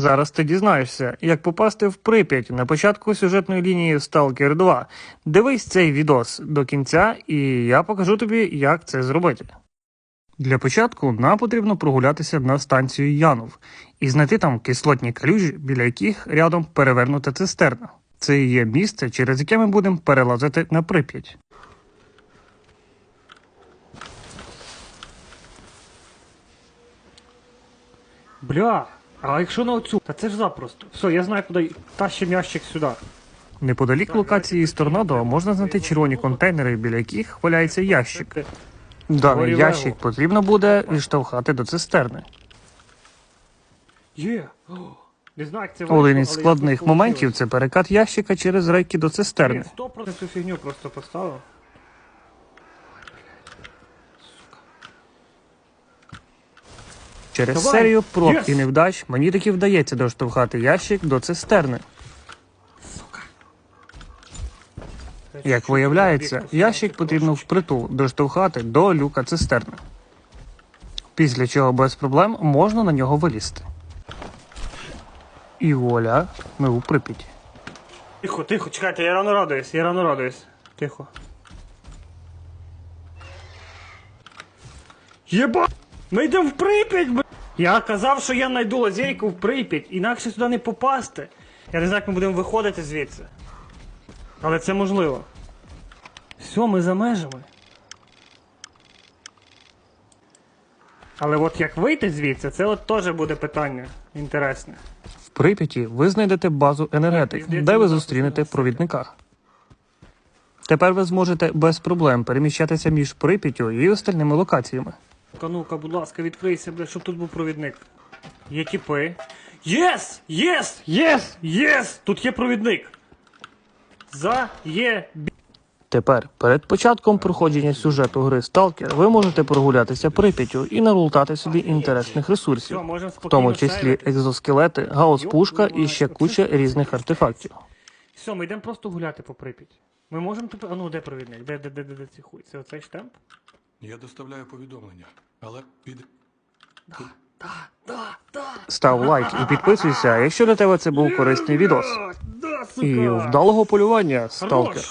Зараз ти дізнаєшся, як попасти в Прип'ять на початку сюжетної лінії Stalker 2. Дивись цей відос до кінця, і я покажу тобі, як це зробити. Для початку нам потрібно прогулятися на станцію Янов і знайти там кислотні калюжі, біля яких рядом перевернута цистерна. Це і є місце, через яке ми будемо перелазити на Прип'ять. Бля, а якщо на оцю? Та це ж запросто. Все, я знаю, куди тащим ящик сюди. Неподалік локації з торнадо можна знайти червоні контейнери, біля яких валяється ящик. Даний ящик потрібно буде відштовхати до цистерни. Є. Не знаю, як це Один із складних моментів це перекат ящика через рейки до цистерни. Сто цю фігню просто поставив. Через Давай. серію проб Єс! і невдач мені таки вдається доштовхати ящик до цистерни. Як виявляється, ящик потрібно впритул доштовхати до люка цистерни. Після чого без проблем можна на нього вилізти. І вуаля, ми у Прип'яті. Тихо, тихо, чекайте, я рано радуюсь, я рано радуюсь. Тихо. Єба! Ми йдемо в Прип'ять, б... Я казав, що я знайду лазейку в Прип'ять, інакше сюди не попасти. Я не знаю, як ми будемо виходити звідси. Але це можливо. Все, ми за межами. Але от як вийти звідси, це от теж буде питання інтересне. В Прип'яті ви знайдете базу енергетик, де ви зустрінете провідника. Тепер ви зможете без проблем переміщатися між Прип'яттю і остальними локаціями. Ка ну-ка, будь ласка, відкрийся, бля, щоб тут був провідник. Є тіпи. Єс! Єс! Єс! Єс! Тут є провідник. За є. Тепер, перед початком проходження сюжету гри Stalker, ви можете прогулятися Прип'яттю і налутати собі інтересних ресурсів, в тому числі екзоскелети, гаус-пушка і ще куча різних артефактів. Все, ми йдемо просто гуляти по Прип'ять. Ми можемо тепер. А ну де провідник? Де, де, де, де, де ці хуй? Це оцей штемп? Я доставляю повідомлення, але під Став лайк і підписуйся, якщо для тебе це був корисний відос. І вдалого полювання! Сталкер.